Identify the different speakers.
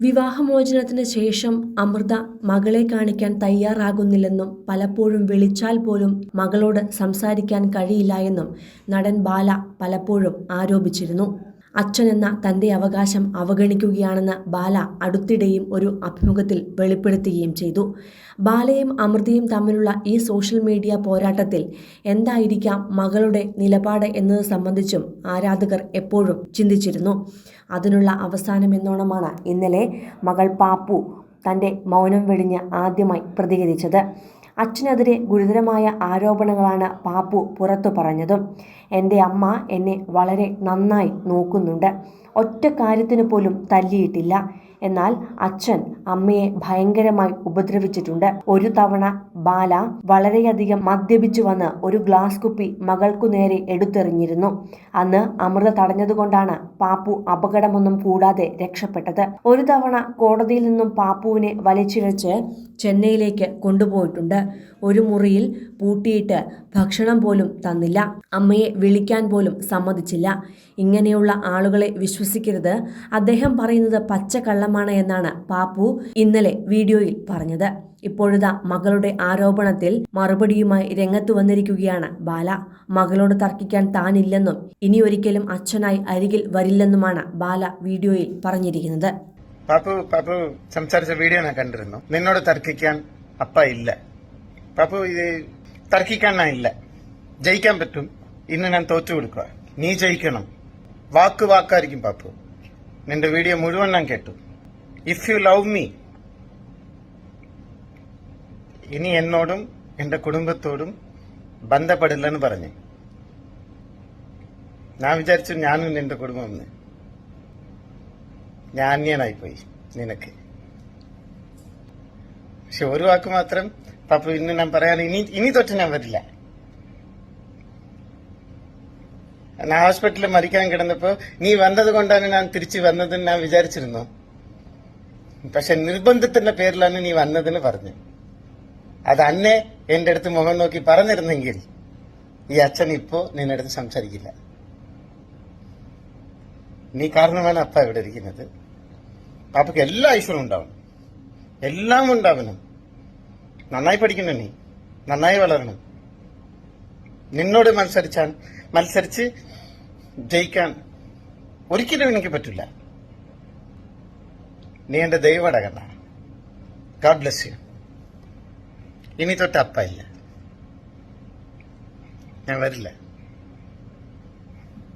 Speaker 1: വിവാഹമോചനത്തിന് ശേഷം അമൃത മകളെ കാണിക്കാൻ തയ്യാറാകുന്നില്ലെന്നും പലപ്പോഴും വിളിച്ചാൽ പോലും മകളോട് സംസാരിക്കാൻ കഴിയില്ല എന്നും നടൻ ബാല പലപ്പോഴും ആരോപിച്ചിരുന്നു. അച്ഛനെന്ന തന്റെ അവകാശം അവഗണിക്കുകയാണെന്ന് ബാല അടുത്തിടെയും ഒരു അഭിമുഖത്തിൽ വെളിപ്പെടുത്തുകയും ചെയ്തു. ബാലയും അമൃതയും തമ്മിലുള്ള ഈ സോഷ്യൽ മീഡിയ പോരാട്ടത്തിൽ എന്തായിരിക്കാം മകളുടെ നിലപാട് എന്നത് സംബന്ധിച്ചും ആരാധകർ എപ്പോഴും ചിന്തിച്ചിരുന്നു. അതിനുള്ള അവസാനം എന്നോണമാണ് ഇന്നലെ മകൾ പാപ്പു തന്റെ മൗനം വെടിഞ്ഞ് ആദ്യമായി പ്രതികരിച്ചത്. അച്ഛനെതിരെ ഗുരുതരമായ ആരോപണങ്ങളാണ് പാപ്പു പുറത്തു പറഞ്ഞതും. എന്റെ അമ്മ എന്നെ വളരെ നന്നായി നോക്കുന്നുണ്ട്. ഒറ്റ കാര്യത്തിന് പോലും തല്ലിയിട്ടില്ല. എന്നാൽ അച്ഛൻ അമ്മയെ ഭയങ്കരമായി ഉപദ്രവിച്ചിട്ടുണ്ട്. ഒരു തവണ ബാല വളരെയധികം മദ്യപിച്ചു വന്ന് ഒരു ഗ്ലാസ് കുപ്പി മകൾക്കു നേരെ എടുത്തെറിഞ്ഞിരുന്നു. അന്ന് അമൃത തടഞ്ഞതുകൊണ്ടാണ് പാപ്പു അപകടമൊന്നും കൂടാതെ രക്ഷപ്പെട്ടത്. ഒരു തവണ കോടതിയിൽ നിന്നും പാപ്പുവിനെ വലിച്ചിഴച്ച് ചെന്നൈയിലേക്ക് കൊണ്ടുപോയിട്ടുണ്ട്. ഒരു മുറിയിൽ പൂട്ടിയിട്ട് ഭക്ഷണം പോലും തന്നില്ല. അമ്മയെ വിളിക്കാൻ പോലും സമ്മതിച്ചില്ല. ഇങ്ങനെയുള്ള ആളുകളെ വിശ്വസിക്കരുത്. അദ്ദേഹം പറയുന്നത് പച്ചക്കള്ളമാണ് എന്നാണ് പാപ്പു ഇന്നലെ വീഡിയോയിൽ പറഞ്ഞത്. ഇപ്പോഴിതാ മകളുടെ ആരോപണത്തിൽ മറുപടിയുമായി രംഗത്ത് വന്നിരിക്കുകയാണ് ബാല. മകളോട് തർക്കിക്കാൻ താനില്ലെന്നും ഇനി ഒരിക്കലും അച്ഛനായി അരികിൽ വരില്ലെന്നുമാണ് ബാല വീഡിയോയിൽ പറഞ്ഞിരിക്കുന്നത്.
Speaker 2: പാപ്പു പാപ്പു സംസാരിച്ച വീഡിയോ ഞാൻ കണ്ടിരുന്നു. നിന്നോട് തർക്കിക്കാൻ അപ്പ ഇല്ല. പാപ്പു ഇത് തർക്കിക്കാൻ ജയിക്കാൻ പറ്റും. ഇന്ന് ഞാൻ തോറ്റു കൊടുക്കുക. നീ ജയിക്കണം. വാക്ക് വാക്കായിരിക്കും പാപ്പു. നിന്റെ വീഡിയോ മുഴുവൻ ഞാൻ കേട്ടു. ഇഫ് യു ലവ് മീ ഇനി എന്നോടും എന്റെ കുടുംബത്തോടും ബന്ധപ്പെടില്ലെന്ന് പറഞ്ഞു. ഞാൻ വിചാരിച്ചു ഞാനും നിന്റെ കുടുംബം ഞാൻ നിനക്ക്. പക്ഷെ ഒരു വാക്ക് മാത്രം പാപ്പു ഇന്ന് ഞാൻ പറയാൻ ഇനി ഇനി തൊട്ട് ഞാൻ വരില്ല. ഞാൻ ഹോസ്പിറ്റലിൽ മരിക്കാൻ കിടന്നപ്പോ നീ വന്നത് കൊണ്ടാണ് ഞാൻ തിരിച്ചു വന്നതെന്ന് ഞാൻ വിചാരിച്ചിരുന്നു. പക്ഷെ നിർബന്ധത്തിന്റെ പേരിലാണ് നീ വന്നതെന്ന് പറഞ്ഞു. അത് അന്നെ എന്റെ അടുത്ത് മുഖം നോക്കി പറഞ്ഞിരുന്നെങ്കിൽ ഈ അച്ഛൻ ഇപ്പോ നിന്റെ അടുത്ത് സംസാരിക്കില്ല. നീ കാരണമാണ് അപ്പ ഇവിടെ ഇരിക്കുന്നത്. പാപ്പയ്ക്ക് എല്ലാ ഐശ്വര്യവും ഉണ്ടാവണം. എല്ലാം ഉണ്ടാവണം നന്നായി പഠിക്കണം നീ. നന്നായി വളരണം. നിന്നോട് മത്സരിച്ചാൽ മത്സരിച്ച് ജയിക്കാൻ ഒരിക്കലും എനിക്ക് പറ്റില്ല. നീ എന്റെ ദൈവടകന ഗാഡ് ബ്ലെസ് യു ഇനി തൊട്ട് അപ്പ ഇല്ല. ഞാൻ വരില്ല.